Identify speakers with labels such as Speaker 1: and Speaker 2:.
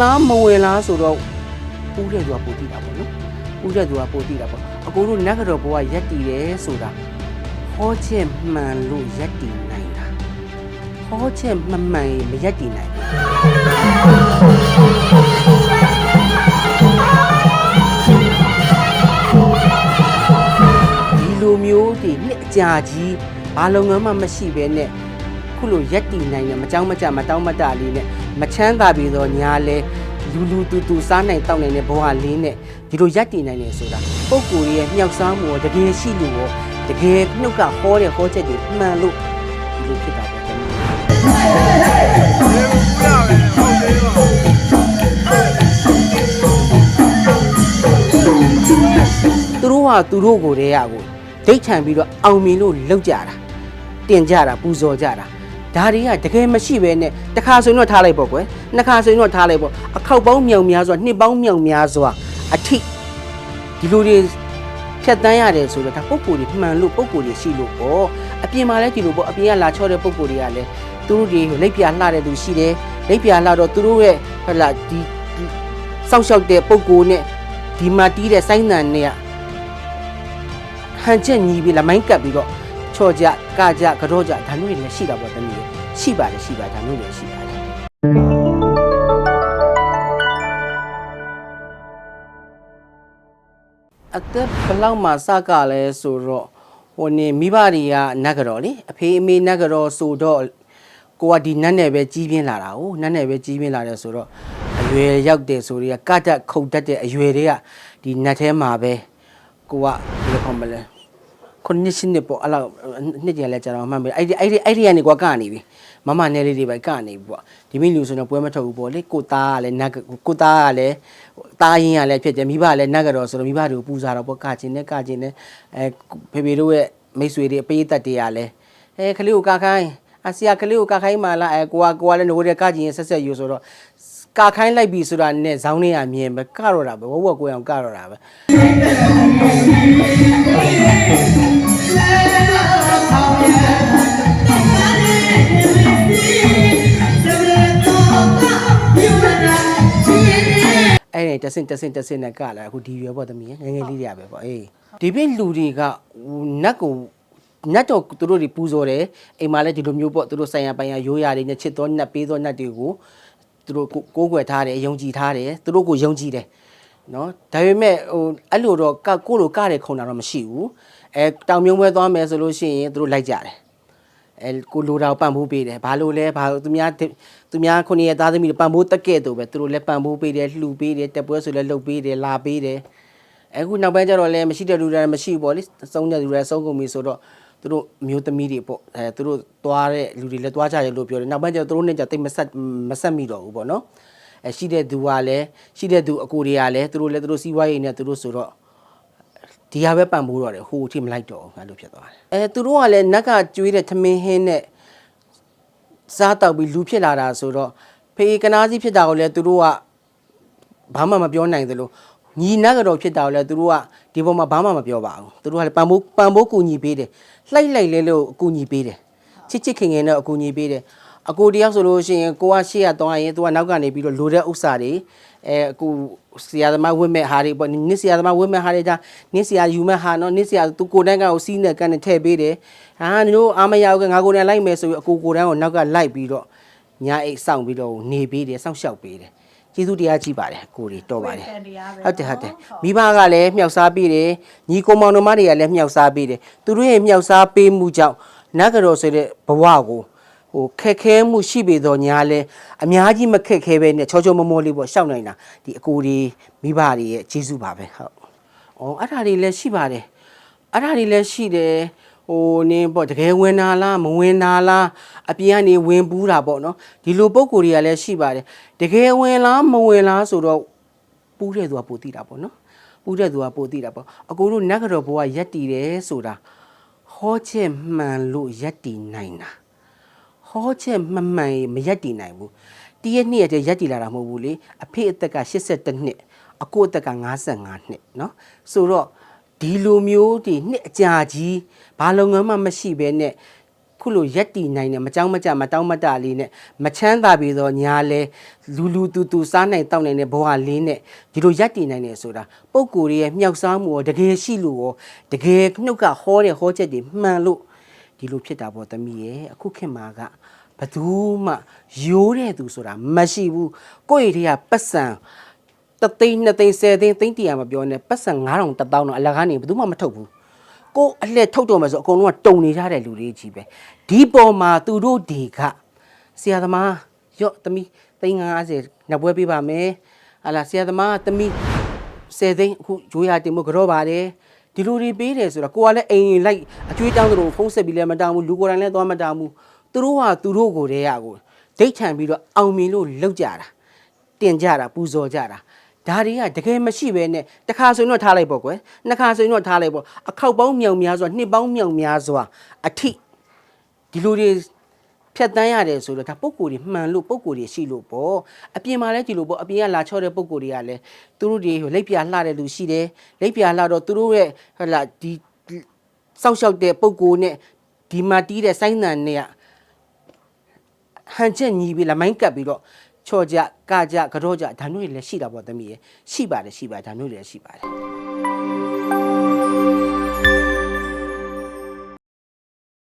Speaker 1: လားမဝင်လားဆိုတော့ပူးတဲ့သူကပိုတည်တာပေါ့နော်ပူးတဲ့သူကပိုတည်တာပေါ့အကိုတို့နတ်ကတော့ဘဝရက်တည်တယ်ဆိုတာဟောချက်မှန်လို့ရက်တည်နိုင်တာဟောချက်မမှန်ရင်မရက်တည်နိုင်ဘူးဒီလိုမျိုးဒီနှစ်အကြာကြီးဘာလုပ်ငန်းမှမရှိဘဲနဲ့ခုလိုရက်တည်နိုင်တယ်မကြောက်မကြမတောင်းမတလေးနဲ့မချမ်းသာပြီတော့ညာလဲ လူလူတူတူစားနိုင်တောက်နိုင်တဲ့ဘဝလေးနဲ့ဒီလိုရက်တည်နိုင်တယ်ဆိုတာပုံကိုယ်ရဲ့မြောက်စားမှုရောတကယ်ရှိလို့ရောတကယ်နှုတ်ကဟောတဲ့ဟောချက်တွေမှန်လို့ဒီလိုဖြစ်တာပေါ့ကျွန်တော်သူတို့ဟာသူတို့ကိုယ်တည်းရကိုဒိတ်ချန်ပြီးတော့အောင်မြင်လို့လောက်ကြတာတင်ကြတာပူဇော်ကြတာ ဒါတွေကတကယ်မရှိပဲနဲ့တစ်ခါဆိုရင်တော့ထားလိုက်ပေါ့ကွယ်နှစ်ခါဆိုရင်တော့ထားလိုက်ပေါ့အခောက်ပေါင်းမြောင်များစွာနှစ်ပေါင်းမြောင်များစွာအထိဒီလိုတွေဖြတ်တန်းရတယ်ဆိုတော့ဒါပုံကိုယ်တွေမှန်လို့ပုံကိုယ်တွေရှိလို့ပေါ့အပြင်မှာလည်းဒီလိုပေါ့အပြင်ကလာချော့တဲ့ပုံကိုယ်တွေကလည်းသူတို့တွေလက်ပြလှတဲ့သူရှိတယ်လက်ပြလှတော့သူတို့ရဲ့ဟုတ်လားဒီဒီစောက်ရှောက်တဲ့ပုံကိုယ်နဲ့ဒီမှာတီးတဲ့စိုင်းနံနဲ့ကဟန်ချက်ညီပြီးလမိုင်းကပ်ပြီးတော့ ချော့ကြကကြကတော့ကြဒါမျိုးတွေလည်းရှိတာပေါ့တမီးရဲ့ရှိပါတယ်ရှိပါတယ်ဒါမျိုးတွေရှိပါတယ်အသက်ဘယ်လောက်မှစကလဲဆိုတော့ဟိုနေမိဘတွေကနတ်ကတော့လေအဖေအမေနတ်ကတော့ဆိုတော့ကိုကဒီနတ်နဲ့ပဲကြီးပြင်းလာတာ哦နတ်နဲ့ပဲကြီးပြင်းလာတယ်ဆိုတော့အရွယ်ရောက်တယ်ဆိုတွေကကတတ်ခုန်တတ်တဲ့အရွယ်တွေကဒီနတ်ထဲမှာပဲကိုကဘယ်လိုခေါ်မလဲ ခုနှစ်ရှင်းနှစ်ပေါ့အဲ့လောက်နှစ်ကျန်လဲကျွန်တော်မှတ်မယ်အဲ့ဒီအဲ့ဒီအဲ့ဒီကနေကွာကနေပြီမမနယ်လေးတွေပဲကနေပြီပေါ့ဒီမိလူဆိုတော့ပွဲမထုတ်ဘူးပေါ့လေကိုသားကလည်းနတ်ကိုသားကလည်းသားရင်းကလည်းဖြစ်တယ်မိဘကလည်းနတ်ကတော့ဆိုတော့မိဘတွေကိုပူဇာတော့ပေါ့ကကျင်နဲ့ကကျင်နဲ့အဲဖေဖေတို့ရဲ့မိတ်ဆွေတွေအပေးသက်တွေကလည်းအဲခလေးကိုကခိုင်းအစီယာခလေးကိုကခိုင်းမှလားအဲကိုကကိုကလည်းငိုတဲ့ကကျင်ရဲ့ဆက်ဆက်ယူဆိုတော့ ကခိုင်းလိုက်ပြီဆိုတာနဲ့ဇောင်းနေရမြင်ပဲကတော့တာပဲဝဝကိုအောင်ကတော့တာပဲအဲ့ဒီတဆင့်တဆင့်တဆင့်နဲ့ကလာအခုဒီရွယ်ပေါ့သမီးငယ်ငယ်လေးတွေကပဲပေါ့အေးဒီပြလူတွေကဟိုနတ်ကိုနတ်တော့သူတို့တွေပူဇော်တယ်အိမ်မှာလည်းဒီလိုမျိုးပေါ့သူတို့ဆိုင်ရပိုင်ရရိုးရာတွေနဲ့ချစ်တော်နတ်ပေးတော်နတ်တွေကို သူတို့ကိုကိုးကွယ်ထားတယ်ယုံကြည်ထားတယ်သူတို့ကိုယုံကြည်တယ်နော်ဒါပေမဲ့ဟိုအဲ့လိုတော့ကကိုလိုကတယ်ခုံတာတော့မရှိဘူးအဲတောင်မြုံပွဲသွားမယ်ဆိုလို့ရှိရင်သူတို့လိုက်ကြတယ်အဲကိုလိုတာကိုပံ့ပိုးပေးတယ်ဘာလို့လဲဘာလို့သူများသူများခုနှစ်ရက်သားသမီးတွေပံ့ပိုးတက်ကဲ့တူပဲသူတို့လည်းပံ့ပိုးပေးတယ်လှူပေးတယ်တက်ပွဲဆိုလည်းလှုပ်ပေးတယ်လာပေးတယ်အခုနောက်ပိုင်းကျတော့လည်းမရှိတဲ့လူတွေလည်းမရှိဘူးပေါ့လေစုံတဲ့လူတွေစုံကုန်ပြီဆိုတော့ သူတို့အမျိုးသမီးတွေပေါ့အဲသူတို့သွားတဲ့လူတွေလည်းသွားကြရလို့ပြောတယ်နောက်ပိုင်းကျတော့သူတို့နဲ့ကျတိတ်မဆက်မဆက်မိတော့ဘူးပေါ့နော်အဲရှိတဲ့သူကလည်းရှိတဲ့သူအကိုတွေကလည်းသူတို့လည်းသူတို့စီးပွားရေးနဲ့သူတို့ဆိုတော့ဒီဟာပဲပံ့ပိုးတော့တယ်ဟိုအထိမလိုက်တော့ဘူးငါလို့ဖြစ်သွားတယ်အဲသူတို့ကလည်းနက်ကကျွေးတဲ့ထမင်းဟင်းနဲ့စားတောက်ပြီးလူဖြစ်လာတာဆိုတော့ဖေကနာစီဖြစ်တာကိုလည်းသူတို့ကဘာမှမပြောနိုင်သလို ညီနက်ကတော့ဖြစ်တာကိုလည်းသူတို့ကဒီပေါ်မှာဘာမှမပြောပါဘူးသူတို့ကလည်းပံ့ပိုးပံ့ပိုးကူညီပေးတယ်လှိုက်လိုက်လဲလို့အကူညီပေးတယ်ချစ်ချစ်ခင်ခင်နဲ့အကူညီပေးတယ်အကိုတယောက်ဆိုလို့ရှိရင်ကိုကရှေ့ရသွားရင်သူကနောက်ကနေပြီးတော့လိုတဲ့ဥစ္စာတွေအဲအခုဆရာသမားဝတ်မဲ့ဟာတွေပေါ့နစ်ဆရာသမားဝတ်မဲ့ဟာတွေဒါနစ်ဆရာယူမဲ့ဟာနော်နစ်ဆရာသူကိုယ်တိုင်ကကိုစီးနဲ့ကန်နဲ့ထည့်ပေးတယ်ဟာဒီလိုအားမရဘူးကငါကိုယ်တိုင်လိုက်မယ်ဆိုပြီးအကိုကိုယ်တိုင်ကိုနောက်ကလိုက်ပြီးတော့ညာအိတ်စောင့်ပြီးတော့နေပေးတယ်စောင့်ရှောက်ပေးတယ် ကျေးဇူးတရားကြီးပါတယ်အကိုတွေတော်ပါတယ်
Speaker 2: ဝေဖန်တရားပဲ
Speaker 1: ဟုတ်တယ်ဟုတ်တယ်မိဘကလည်းမြောက်စားပေးတယ်ညီကောင်မောင်တို့မတွေကလည်းမြောက်စားပေးတယ်သူတို့ရဲ့မြောက်စားပေးမှုကြောင့်နတ်ကတော်ဆိုတဲ့ဘဝကိုဟိုခက်ခဲမှုရှိပေတော့ညာလဲအများကြီးမခက်ခဲပဲနဲ့ချောချောမောမောလေးပေါ့ရှောက်နိုင်တာဒီအကိုတွေမိဘတွေရဲ့ကျေးဇူးပါပဲဟုတ်ဩအဲ့ဒါတွေလည်းရှိပါတယ်အဲ့ဒါတွေလည်းရှိတယ် ဟိုနင်းပေါ့တကယ်ဝင်နာလားမဝင်နာလားအပြင်ကနေဝင်ပူးတာပေါ့နော်ဒီလိုပုံကိုယ်တွေကလည်းရှိပါတယ်တကယ်ဝင်လားမဝင်လားဆိုတော့ ပူးတဲ့သူကပိုတည်တာပေါ့နော်ပူးတဲ့သူကပိုတည်တာပေါ့အကိုတို့နတ်ကတော့ဘဝရက်တည်တယ်ဆိုတာဟောချက်မှန်လို့ရက်တည်နိုင်တာဟောချက်မမှန်ရင်မရက်တည်နိုင်ဘူးတည့်ရနှစ်ရက်တည်းရက်တည်လာတာမဟုတ်ဘူးလေအဖေအသက်က82နှစ်အကိုအသက်က55နှစ်เนาะဆိုတော့ ဒီလိုမျိုးဒီနှစ်အကြာကြီးဘာလုံငန်းမှမရှိဘဲနဲ့ခုလိုရက်တီနိုင်တယ်မကြောက်မကြမတောင်းမတလေးနဲ့မချမ်းသာပြီးတော့ညာလဲလူလူတူတူစားနိုင်တောက်နိုင်တဲ့ဘဝလေးနဲ့ဒီလိုရက်တီနိုင်တယ်ဆိုတာပုံကိုယ်ရဲ့မြောက်စားမှုရောတကယ်ရှိလို့ရောတကယ်နှုတ်ကဟောတဲ့ဟောချက်တွေမှန်လို့ဒီလိုဖြစ်တာပေါ့သမီးရဲ့အခုခင်မာကဘသူမှရိုးတဲ့သူဆိုတာမရှိဘူးကိုယ့်ရဲ့တွေကပတ်စံ တသိန်းနှစ်သိန်းဆယ်သိန်းသိန်းတရာမပြောနဲ့ပတ်စံ9000တစ်သောင်းတော့အလကားနေဘယ်သူမှမထုတ်ဘူးကိုယ်အလှည့်ထုတ်တော့မယ်ဆိုအကုန်လုံးကတုံနေကြတဲ့လူတွေကြီးပဲဒီပေါ်မှာသူတို့ဒီကဆရာသမားရော့သမီးသိန်း50နှစ်ပွဲပေးပါမယ်ဟာလာဆရာသမားသမီး10သိန်းအခုဂျိုးရတင်ဖို့ကြော့ပါတယ်ဒီလူတွေပေးတယ်ဆိုတော့ကိုကလည်းအိမ်ရင်လိုက်အကျွေးတောင်းသလိုဖုံးဆက်ပြီးလည်းမတောင်းဘူးလူကိုယ်တိုင်လည်းသွားမတောင်းဘူးသူတို့ကသူတို့ကိုယ်တည်းရကိုဒိတ်ထန်ပြီးတော့အောင်မြင်လို့လောက်ကြတာတင်ကြတာပူဇော်ကြတာ ဒါတွေကတကယ်မရှိပဲနဲ့တစ်ခါဆိုရင်တော့ထားလိုက်ပေါ့ကွယ်နှစ်ခါဆိုရင်တော့ထားလိုက်ပေါ့အခောက်ပေါင်းမြောင်များစွာနှစ်ပေါင်းမြောင်များစွာအထိဒီလိုတွေဖြတ်တန်းရတယ်ဆိုတော့ဒါပုံကိုယ်တွေမှန်လို့ပုံကိုယ်တွေရှိလို့ပေါ့အပြင်မှာလည်းဒီလိုပေါ့အပြင်ကလာချောတဲ့ပုံကိုယ်တွေကလည်းသူတို့တွေလက်ပြလှတဲ့လူရှိတယ်လက်ပြလှတော့သူတို့ရဲ့ဟလာဒီစောက်ရှောက်တဲ့ပုံကိုယ်နဲ့ဒီမှာတီးတဲ့ဆိုင်းတန်နဲ့ကဟန်ချက်ညီပြီးလမိုင်းကပ်ပြီးတော့ ချော်ကြကကြကြောကြဒါမျိုးတွေလည်းရှိတာပေါ့သမီးရယ်ရှိပါတယ်ရှိပါတယ်ဒါမျိုးတွေလည်းရှိပါတယ်